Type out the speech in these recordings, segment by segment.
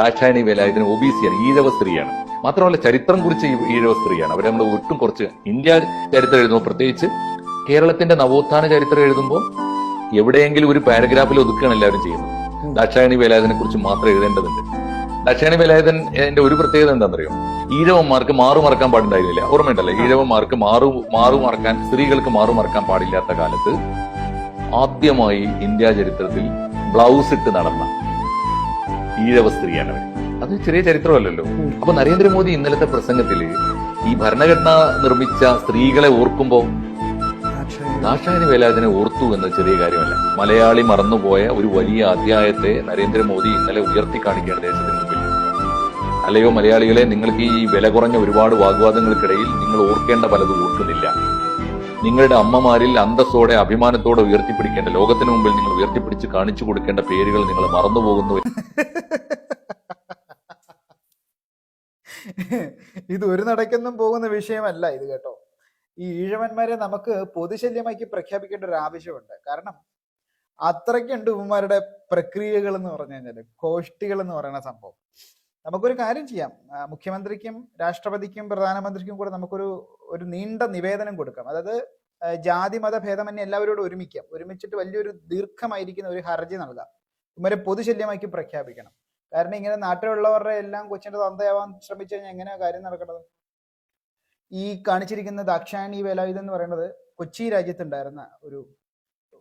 Dakshayani O B സിയാണ് ഈഴവ സ്ത്രീയാണ്. മാത്രമല്ല ചരിത്രം കുറിച്ച് ഈഴവ സ്ത്രീയാണ്. അവരെ നമ്മൾ ഒട്ടും കുറച്ച് ഇന്ത്യ ചരിത്രം എഴുതുമ്പോൾ പ്രത്യേകിച്ച് കേരളത്തിന്റെ നവോത്ഥാന ചരിത്രം എഴുതുമ്പോൾ എവിടെയെങ്കിലും ഒരു പാരഗ്രാഫിൽ ഒതുക്കുകയാണ് എല്ലാവരും ചെയ്യുന്നത്. ദാക്ഷായണി വേലായുധനെ കുറിച്ച് മാത്രം എഴുതേണ്ടതുണ്ട്. ദാക്ഷായണി വേലായുധൻ എന്റെ ഒരു പ്രത്യേകത എന്താണെന്നറിയോ? ഈഴവന്മാർക്ക് മാറു മറക്കാൻ പാടുണ്ടായിരുന്നില്ല. ഓർമ്മയുണ്ടല്ലോ? ഈഴവന്മാർക്ക് മാറു മാറു മറക്കാൻ സ്ത്രീകൾക്ക് മാറു മറക്കാൻ പാടില്ലാത്ത കാലത്ത് ആദ്യമായി ഇന്ത്യ ചരിത്രത്തിൽ ബ്ലൗസ് ഇട്ട് നടന്ന ഈഴവ സ്ത്രീയാണ് അവർ അത് ചെറിയ ചരിത്രമല്ലല്ലോ. അപ്പൊ നരേന്ദ്രമോദി ഇന്നലത്തെ പ്രസംഗത്തിൽ ഈ ഭരണഘടന നിർമ്മിച്ച സ്ത്രീകളെ ഓർക്കുമ്പോൾ ദാക്ഷായണി വേലായുധനെ ഓർത്തു എന്ന ചെറിയ കാര്യമല്ല. മലയാളി മറന്നുപോയ ഒരു വലിയ അധ്യായത്തെ നരേന്ദ്രമോദി ഇന്നലെ ഉയർത്തി കാണിക്കുകയാണ് ദേശത്തിന് മുമ്പിൽ. അല്ലയോ മലയാളികളെ നിങ്ങൾക്ക് ഈ വില കുറഞ്ഞ ഒരുപാട് വാഗ്വാദങ്ങൾക്കിടയിൽ നിങ്ങൾ ഓർക്കേണ്ട പലതും ഓർക്കുന്നില്ല. നിങ്ങളുടെ അമ്മമാരിൽ അന്തസ്സോടെ അഭിമാനത്തോടെ ഉയർത്തിപ്പിടിക്കേണ്ട ലോകത്തിന് മുമ്പിൽ നിങ്ങൾ ഉയർത്തിപ്പിടിച്ച് കാണിച്ചു കൊടുക്കേണ്ട പേരുകൾ നിങ്ങൾ മറന്നുപോകുന്നു ഇത് ഒരു നടക്കൊന്നും പോകുന്ന വിഷയമല്ല ഇത് കേട്ടോ. ഈ ഈഴവന്മാരെ നമുക്ക് പൊതുശല്യമാക്കി പ്രഖ്യാപിക്കേണ്ട ഒരു ആവശ്യമുണ്ട്. കാരണം അത്രയ്ക്കുണ്ട് ഇവന്മാരുടെ പ്രക്രിയകൾ എന്ന് പറഞ്ഞു കഴിഞ്ഞാൽ കോഷ്ടികൾ എന്ന് പറയുന്ന സംഭവം. നമുക്കൊരു കാര്യം ചെയ്യാം. മുഖ്യമന്ത്രിക്കും രാഷ്ട്രപതിക്കും പ്രധാനമന്ത്രിക്കും കൂടെ നമുക്കൊരു ഒരു നീണ്ട നിവേദനം കൊടുക്കാം. അതായത് ജാതി മത ഭേദമന്യേ എല്ലാവരോടും ഒരുമിക്കാം. ഒരുമിച്ചിട്ട് വലിയൊരു ദീർഘമായിരിക്കുന്ന ഒരു ഹർജി നൽകാം. ഇവരെ പൊതുശല്യമാക്കി പ്രഖ്യാപിക്കണം. കാരണം ഇങ്ങനെ നാട്ടിലുള്ളവരുടെ എല്ലാം കൊച്ചിന്റെ തന്തയാവാൻ ശ്രമിച്ചു കഴിഞ്ഞാൽ എങ്ങനെയാ കാര്യം നടക്കുന്നത് ഈ കാണിച്ചിരിക്കുന്ന ദാക്ഷായണി വേലായുധം എന്ന് പറയുന്നത് കൊച്ചി രാജ്യത്തുണ്ടായിരുന്ന ഒരു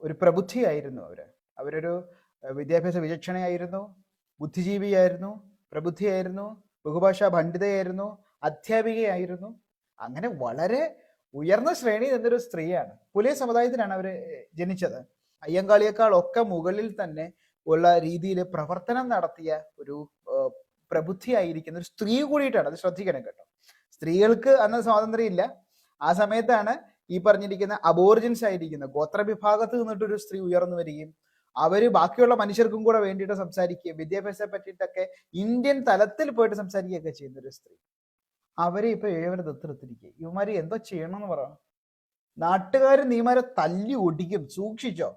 ഒരു പ്രബുദ്ധിയായിരുന്നു അവർ. അവരൊരു വിദ്യാഭ്യാസ വിചക്ഷണയായിരുന്നു ബുദ്ധിജീവിയായിരുന്നു പ്രബുദ്ധിയായിരുന്നു ബഹുഭാഷാ പണ്ഡിതയായിരുന്നു അധ്യാപികയായിരുന്നു. അങ്ങനെ വളരെ ഉയർന്ന ശ്രേണിയിൽ നിന്നൊരു സ്ത്രീയാണ്. പുലിയ സമുദായത്തിലാണ് അവർ ജനിച്ചത്. അയ്യങ്കാളിയേക്കാൾ ഒക്കെ മുകളിൽ തന്നെ ഉള്ള രീതിയിൽ പ്രവർത്തനം നടത്തിയ ഒരു പ്രബുദ്ധിയായിരിക്കുന്ന ഒരു സ്ത്രീ കൂടിയിട്ടാണ്. അത് ശ്രദ്ധിക്കണം കേട്ടോ. സ്ത്രീകൾക്ക് അന്ന് സ്വാതന്ത്ര്യം ഇല്ല ആ സമയത്താണ് ഈ പറഞ്ഞിരിക്കുന്ന അബോർജിൻസ് ആയിരിക്കുന്ന ഗോത്രവിഭാഗത്ത് നിന്നിട്ടൊരു സ്ത്രീ ഉയർന്നു വരികയും അവർ ബാക്കിയുള്ള മനുഷ്യർക്കും കൂടെ വേണ്ടിയിട്ട് സംസാരിക്കുകയും വിദ്യാഭ്യാസത്തെ പറ്റിയിട്ടൊക്കെ ഇന്ത്യൻ തലത്തിൽ പോയിട്ട് സംസാരിക്കുകയൊക്കെ ചെയ്യുന്ന ഒരു സ്ത്രീ. അവരെ ഇപ്പൊ ഏവരെ ദത്തെടുത്തിരിക്കുക ഇവന്മാര് എന്തോ ചെയ്യണമെന്ന് പറ. നാട്ടുകാർ നീമാരെ തല്ലി ഒടിക്കും സൂക്ഷിച്ചോ.